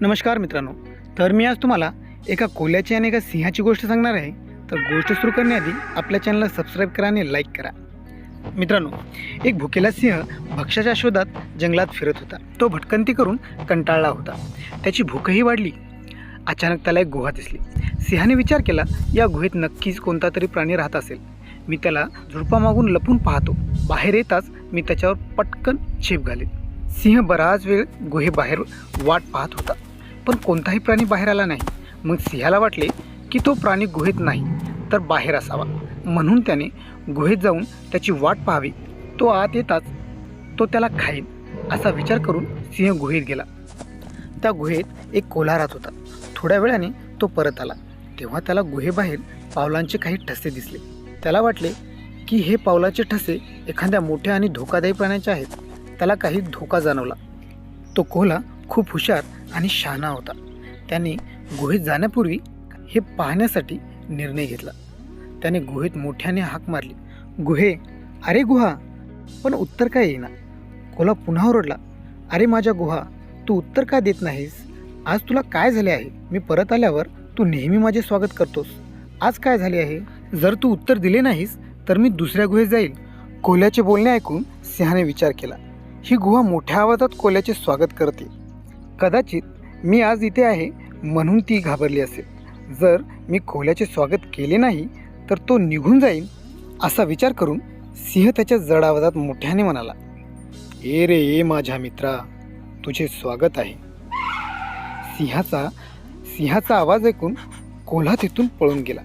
नमस्कार मित्रांनो तर मी आज तुम्हाला एका कोल्याची आणि एका सिंहाची गोष्ट सांगणार आहे. तर गोष्ट सुरू करण्याआधी आपल्या चॅनलला सबस्क्राईब करा आणि लाईक करा. मित्रांनो एक भुकेला सिंह भक्ष्याच्या शोधात जंगलात फिरत होता. तो भटकंती करून कंटाळला होता. त्याची भूकही वाढली. अचानक त्याला एक गुहा दिसली. सिंहाने विचार केला या गुहेत नक्कीच कोणता तरी प्राणी राहत असेल. मी त्याला झुडपामागून लपून पाहतो. बाहेर येताच मी त्याच्यावर पटकन छेप घालेन. सिंह बराच वेळ गुहेबाहेर वाट पाहत होता. पण कोणताही प्राणी बाहेर आला नाही. मग सिंहाला वाटले की तो प्राणी गुहेत नाही तर बाहेर असावा. म्हणून त्याने गुहेत जाऊन त्याची वाट पाहावी. तो आत येताच तो त्याला खाईल असा विचार करून सिंह गुहेत गेला. त्या गुहेत एक कोल्हा राहत होता. थोड्या वेळाने तो परत आला. तेव्हा त्याला गुहेबाहेर पावलांचे काही ठसे दिसले. त्याला वाटले की हे पावलाचे ठसे एखाद्या मोठ्या आणि धोकादायी प्राण्याचे आहेत. त्याला काही धोका जाणवला. तो कोहला खूप हुशार आणि शहाणा होता. त्याने गुहेत जाण्यापूर्वी हे पाहण्यासाठी निर्णय घेतला. त्याने गुहेत मोठ्याने हाक मारली. गुहे अरे गुहा पण उत्तर काय येईना? कोला पुन्हा ओरडला अरे माझ्या गुहा तू उत्तर का देत नाहीस? आज तुला काय झाले आहे? मी परत आल्यावर तू नेहमी माझे स्वागत करतोस. आज काय झाले आहे? जर तू उत्तर दिले नाहीस तर मी दुसऱ्या गुहेत जाईल. कोल्याचे बोलणे ऐकून सिंहाने विचार केला. ही गुहा मोठ्या आवाजात कोल्याचे स्वागत करते कदाचित मी आज इथे आहे म्हणून ती घाबरली असेल. जर मी कोल्याचे स्वागत केले नाही तर तो निघून जाईल असा विचार करून सिंह त्याच्या जड आवाजात मोठ्याने म्हणाला ए रे ए माझ्या मित्रा तुझे स्वागत आहे. सिंहाचा सिंहाचा आवाज ऐकून कोल्हा तिथून पळून गेला.